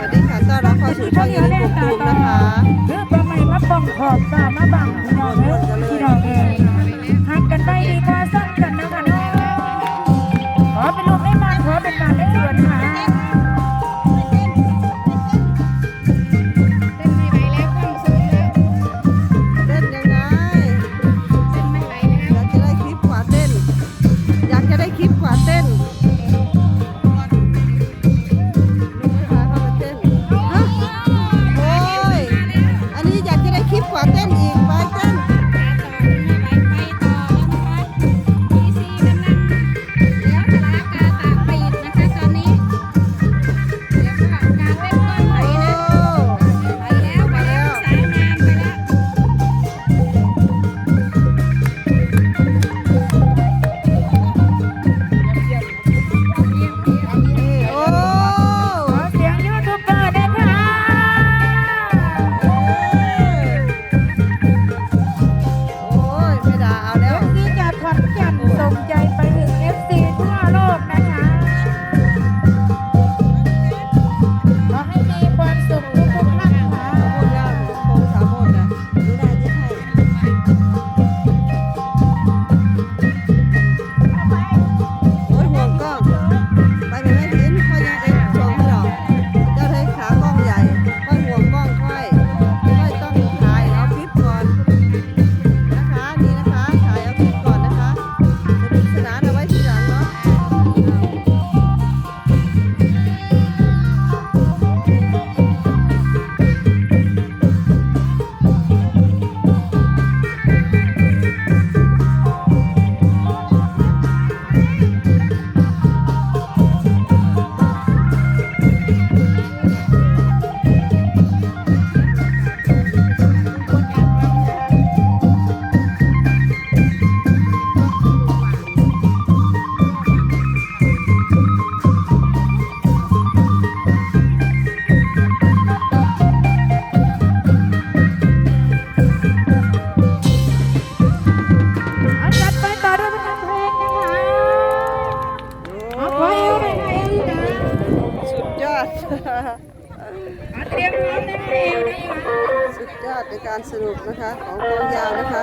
วัสดีค่ะต้อนรับเข้าสู่ช่องยูนิคตูมนะคะเพื่อประไม่มาปองขอบตามาบังพี่น้องเอ้ยพี่น้อเอ้ นะคะ ของกองยาวนะคะ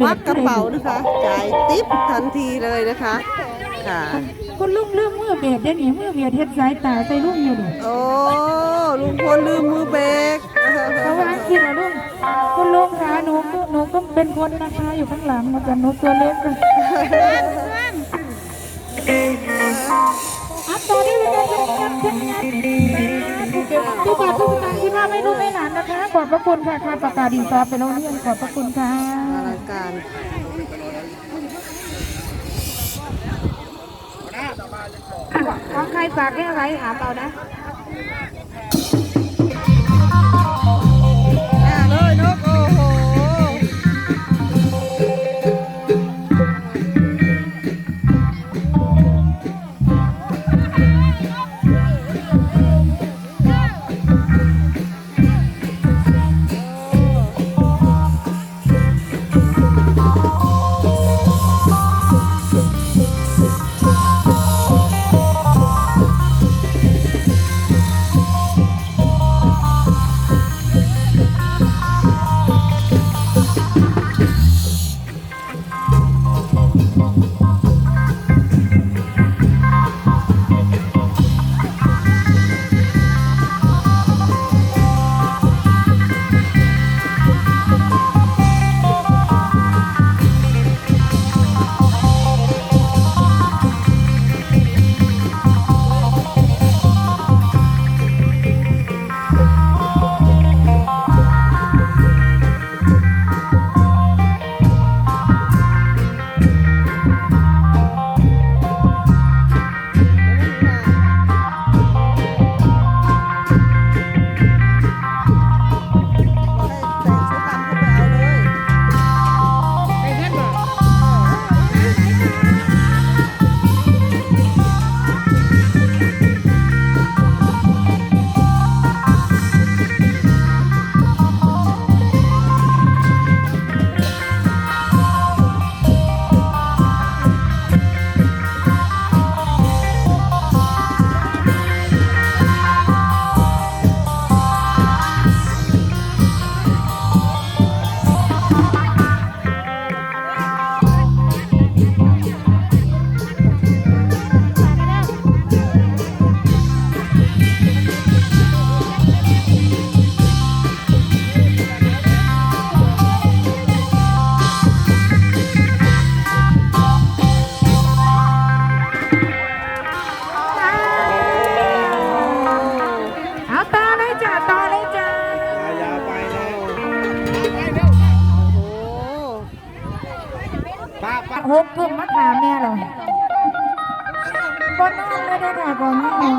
ถึงกับควักกระเป๋านะคะจ่ายติ๊บทันทีเลยนะคะค่ะคุณลุงลืมมือเบียดเดี๋ยวนี้มือเบียดเฮ็ดสายตาใส่ลุงอยู่ดิโอ้ลุงพลลืมมือเบรกเพราะว่าคิดว่าลุงคุณลุงคะหนูก็หนูก็เป็นคนนะคะอยู่ข้างหลังมาจากหนูตัวเล็กอะอัพต่อได้เลยนะทุกคนทุกงานทุกบาททุกสตางค์ที่ว่าไม่รู้ไม่หลานนะคะขอบพระคุณค่ะค่ะประกาศดีซอฟไปโรงเรียนขอบพระคุณค่ะอลัง การของใครฝากให้อะไรถามเอานะ ต่อเลยจ้าต่อเลยจ้ายาวไปนะโอ้ป้าป้าหกกึ่มมะขามเนี่ยหรอก็นอนไม่ได้ค่ะก็นอน